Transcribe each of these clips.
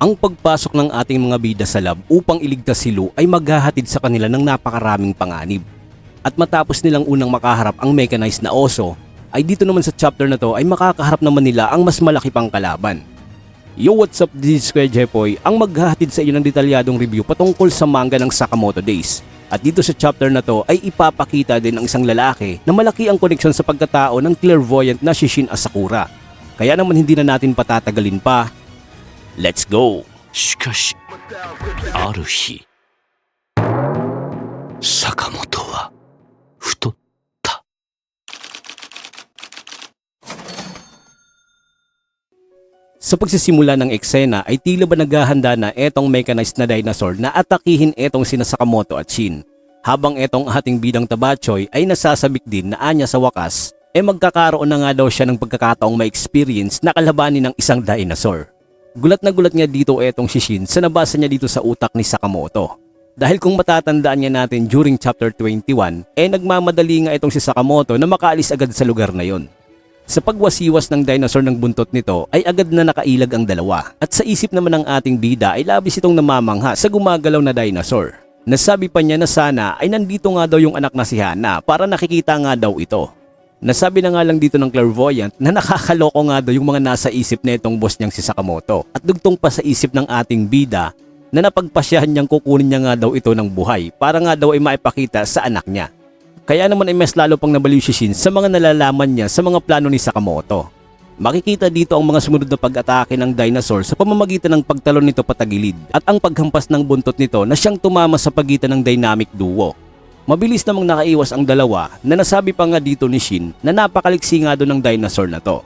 Ang pagpasok ng ating mga bida sa lab upang iligtas si Lou ay maghahatid sa kanila ng napakaraming panganib. At matapos nilang unang makaharap ang mechanized na oso, ay dito naman sa chapter na to ay makakaharap naman nila ang mas malaki pang kalaban. Yo, what's up? This is Square Jepoy, ang maghahatid sa iyo ng detalyadong review patungkol sa manga ng Sakamoto Days. At dito sa chapter na to ay ipapakita din ang isang lalaki na malaki ang koneksyon sa pagkatao ng clairvoyant na si Shin Asakura. Kaya naman hindi na natin patatagalin pa. Let's go! しかしある日坂本は太った。 Sa pagsisimula ng eksena ay tila ba naghahanda na etong mechanized na dinosaur na atakihin etong sina Sakamoto at Shin. Habang etong ating bidang Tabachoy ay nasasabik din na anya sa wakas, e magkakaroon na nga daw siya ng pagkakataong ma-experience na kalabanin ng isang dinosaur. Gulat na gulat nga dito etong si Shin sa nabasa niya dito sa utak ni Sakamoto. Dahil kung matatandaan niya natin during chapter 21, eh nagmamadali nga itong si Sakamoto na makaalis agad sa lugar na yon. Sa pagwasiwas ng dinosaur ng buntot nito ay agad na nakailag ang dalawa. At sa isip naman ng ating bida ay labis itong namamangha sa gumagalaw na dinosaur. Nasabi pa niya na sana ay nandito nga daw yung anak na si Hana para nakikita nga daw ito. Nasabi na nga lang dito ng clairvoyant na nakakaloko nga daw yung mga nasa isip na itong boss niyang si Sakamoto. At dugtong pa sa isip ng ating bida na napagpasyahan niyang kukunin niya nga daw ito ng buhay para nga daw ay maipakita sa anak niya. Kaya naman ay mas lalo pang nabaliw si Shin sa mga nalalaman niya sa mga plano ni Sakamoto. Makikita dito ang mga sumunod na pag-atake ng dinosaur sa pamamagitan ng pagtalon nito patagilid at ang paghampas ng buntot nito na siyang tumama sa pagitan ng dynamic duo. Mabilis namang nakaiwas ang dalawa na nasabi pa nga dito ni Shin na napakaliksi nga doon ng dinosaur na to.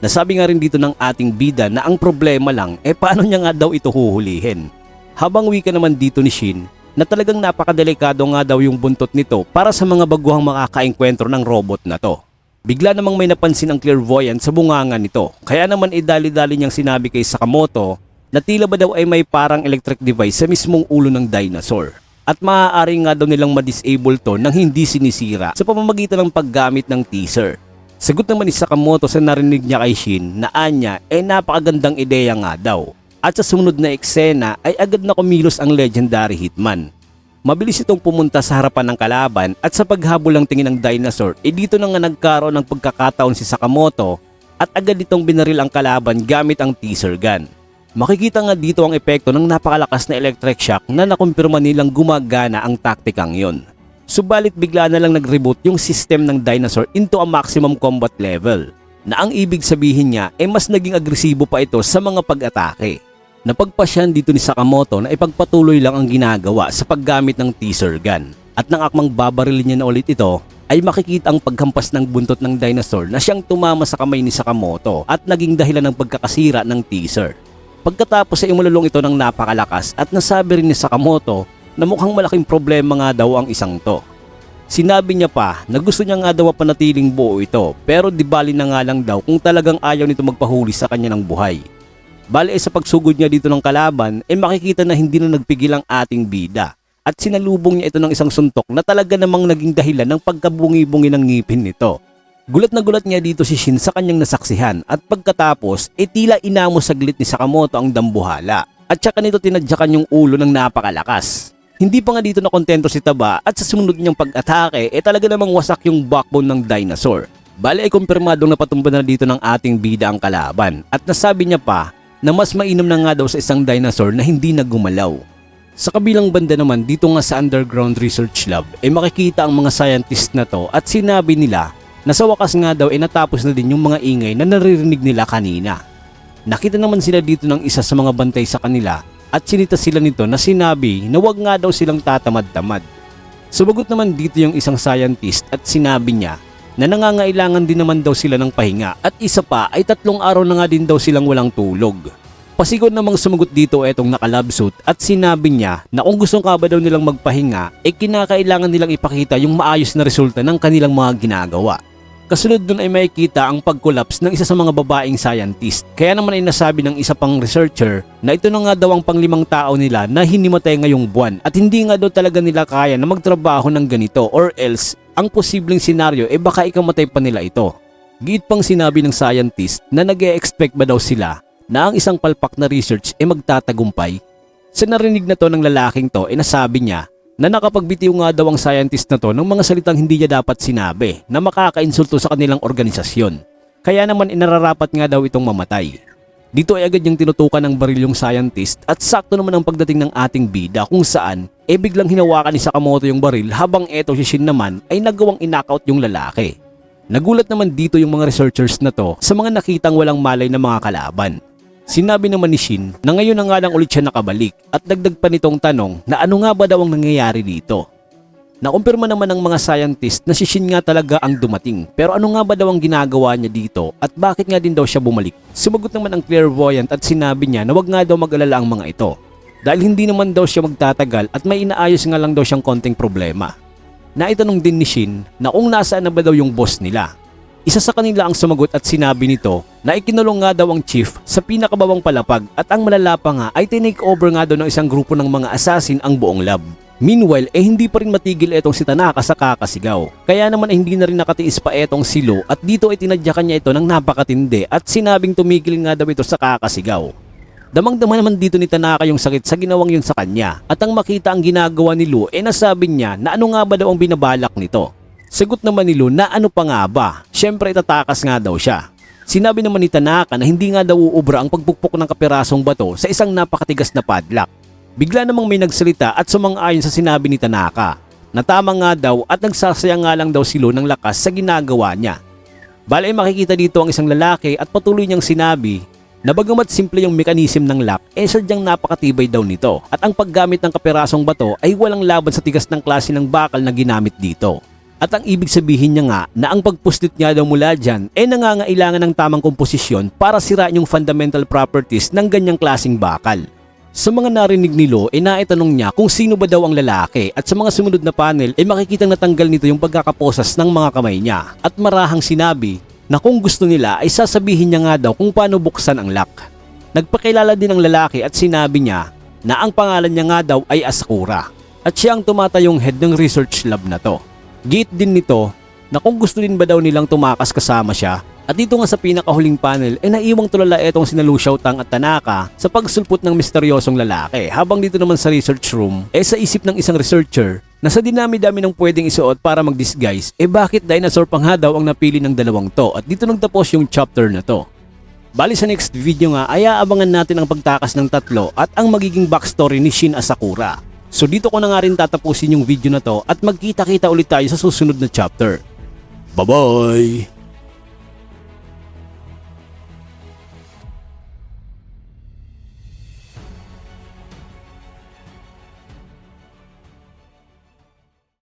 Nasabi nga rin dito ng ating bida na ang problema lang eh paano niya nga daw ito huhulihin. Habang wika naman dito ni Shin na talagang napakadelikado nga daw yung buntot nito para sa mga baguhang makakaengkwentro ng robot na to. Bigla namang may napansin ang clairvoyant sa bunganga nito. Kaya naman idali-dali niyang sinabi kay Sakamoto na tila ba daw ay may parang electric device sa mismong ulo ng dinosaur. At maaari nga daw nilang ma-disable to nang hindi sinisira sa pamamagitan ng paggamit ng teaser. Sagot naman ni Sakamoto sa narinig niya kay Shin na anya ay napakagandang ideya nga daw. At sa sumunod na eksena ay agad na kumilos ang legendary hitman. Mabilis itong pumunta sa harapan ng kalaban at sa paghabol ng tingin ng dinosaur, eh dito na nga nagkaroon ng pagkakataon si Sakamoto at agad itong binaril ang kalaban gamit ang teaser gun. Makikita nga dito ang epekto ng napakalakas na electric shock na nakumpirma nilang gumagana ang taktikang yon. Subalit bigla na lang nag-reboot yung system ng dinosaur into a maximum combat level na ang ibig sabihin niya ay mas naging agresibo pa ito sa mga pag-atake. Napagpasyan dito ni Sakamoto na ipagpatuloy lang ang ginagawa sa paggamit ng teaser gun. At nang akmang babarilin niya na ulit ito, ay makikita ang paghampas ng buntot ng dinosaur na siyang tumama sa kamay ni Sakamoto at naging dahilan ng pagkakasira ng teaser. Pagkatapos ay umululong ito ng napakalakas at nasabi rin ni Sakamoto na mukhang malaking problema nga daw ang isang to. Sinabi niya pa na gusto niya nga daw panatiling buo ito pero di bali na nga lang daw kung talagang ayaw nito magpahuli sa kanya ng buhay. Bale eh, sa pagsugod niya dito ng kalaban, eh makikita na hindi na nagpigil ang ating bida. At sinalubong niya ito ng isang suntok na talaga namang naging dahilan ng pagkabungi-bungi ng ngipin nito. Gulat na gulat niya dito si Shin sa kanyang nasaksihan at pagkatapos, eh tila inamo saglit ni Sakamoto ang dambuhala. At saka nito tinadyakan yung ulo ng napakalakas. Hindi pa nga dito na kontento si Taba at sa sumunod niyang pag-atake, eh talaga namang wasak yung backbone ng dinosaur. Bale ay kumpirmadong napatumba na dito ng ating bida ang kalaban at nasabi niya pa na mas mainam na nga daw sa isang dinosaur na hindi na gumalaw. Sa kabilang banda naman dito nga sa Underground Research Lab ay makikita ang mga scientist na to at sinabi nila na sa wakas nga daw ay natapos na din yung mga ingay na naririnig nila kanina. Nakita naman sila dito ng isa sa mga bantay sa kanila at sinita sila nito na sinabi na wag nga daw silang tatamad-tamad. Sumagot naman dito yung isang scientist at sinabi niya na nangangailangan din naman daw sila ng pahinga at isa pa ay tatlong araw na nga din daw silang walang tulog. Pasigon namang sumagot dito etong nakalabsuit at sinabi niya na kung gusto ka ba daw nilang magpahinga, eh kinakailangan nilang ipakita yung maayos na resulta ng kanilang mga ginagawa. Kasunod dun ay makikita ang pag-collapse ng isa sa mga babaeng scientist. Kaya naman ay nasabi ng isa pang researcher na ito na nga daw ang panglimang tao nila na hinimatay ngayong buwan at hindi nga daw talaga nila kaya na magtrabaho ng ganito or else ang posibleng senaryo eh baka ikamatay pa nila ito. Giit pang sinabi ng scientist na nag expect ba daw sila na ang isang palpak na research ay magtatagumpay. Sa narinig na to ng lalaking to ay nasabi niya na nakapagbitiw nga daw ang scientist na to ng mga salitang hindi niya dapat sinabi na makakainsulto sa kanilang organisasyon. Kaya naman inararapat nga daw itong mamatay. Dito ay agad niyang tinutukan ng baril yung scientist at sakto naman ang pagdating ng ating bida kung saan e biglang hinawakan ni Sakamoto yung baril habang eto si Shin naman ay nagawang inakaut yung lalaki. Nagulat naman dito yung mga researchers na to sa mga nakitang walang malay na mga kalaban. Sinabi naman ni Shin na ngayon na nga lang ulit siya nakabalik at dagdag pa nitong tanong na ano nga ba daw ang nangyayari dito. Nakumpirma naman ng mga scientist na si Shin nga talaga ang dumating pero ano nga ba daw ang ginagawa niya dito at bakit nga din daw siya bumalik. Sumagot naman ang clairvoyant at sinabi niya na wag nga daw mag-alala ang mga ito dahil hindi naman daw siya magtatagal at may inaayos nga lang daw siyang konting problema. Naitanong din ni Shin na kung nasaan na ba daw yung boss nila. Isa sa kanila ang sumagot at sinabi nito na ikinulong nga daw ang chief sa pinakababang palapag at ang malala pa nga ay tinake over nga daw ng isang grupo ng mga assassin ang buong lab. Meanwhile, eh hindi pa rin matigil etong si Tanaka sa kakasigaw. Kaya naman eh, hindi na rin nakatiis pa etong silo at dito ay tinadyakan niya ito ng napakatindi at sinabing tumigil nga daw ito sa kakasigaw. Damang-dama naman dito ni Tanaka yung sakit sa ginawang yun sa kanya at ang makita ang ginagawa ni Lu eh nasabi niya na ano nga ba daw ang binabalak nito. Sagot naman ni Lu na ano pa nga ba, syempre itatakas nga daw siya. Sinabi naman ni Tanaka na hindi nga daw uubra ang pagpukpok ng kapirasong bato sa isang napakatigas na padlock. Bigla namang may nagsalita at sumang-ayon sa sinabi ni Tanaka na tama nga daw at nagsasayang nga lang daw si Lu ng lakas sa ginagawa niya. Bale makikita dito ang isang lalaki at patuloy niyang sinabi na bagamat simple yung mekanism ng lock, eh sadyang napakatibay daw nito at ang paggamit ng kapirasong bato ay walang laban sa tigas ng klase ng bakal na ginamit dito. At ang ibig sabihin niya nga na ang pagpuslit niya daw mula dyan ay nangangailangan ng tamang komposisyon para sirain yung fundamental properties ng ganyang klasing bakal. Sa mga narinig ni Lo, ay naitanong niya kung sino ba daw ang lalaki at sa mga sumunod na panel ay makikitang natanggal nito yung pagkakaposas ng mga kamay niya at marahang sinabi na kung gusto nila ay sasabihin niya nga daw kung paano buksan ang lock. Nagpakilala din ang lalaki at sinabi niya na ang pangalan niya nga daw ay Asakura at siya ang tumatayong head ng research lab na to. Gate din nito na kung gusto din ba daw nilang tumakas kasama siya at dito nga sa pinakahuling panel ay naiwang tulala etong sina Lu Xiaotang at Tanaka sa pagsulpot ng misteryosong lalaki habang dito naman sa research room eh sa isip ng isang researcher na sa dinami-dami ng pwedeng isuot para mag-disguise eh bakit dinosaur pa nga daw ang napili ng dalawang to at dito nagtapos yung chapter na to. Bali sa next video nga ay aabangan natin ang pagtakas ng tatlo at ang magiging backstory ni Shin Asakura. So dito ko na nga rin tatapusin yung video na to at magkita-kita ulit tayo sa susunod na chapter. Bye-bye!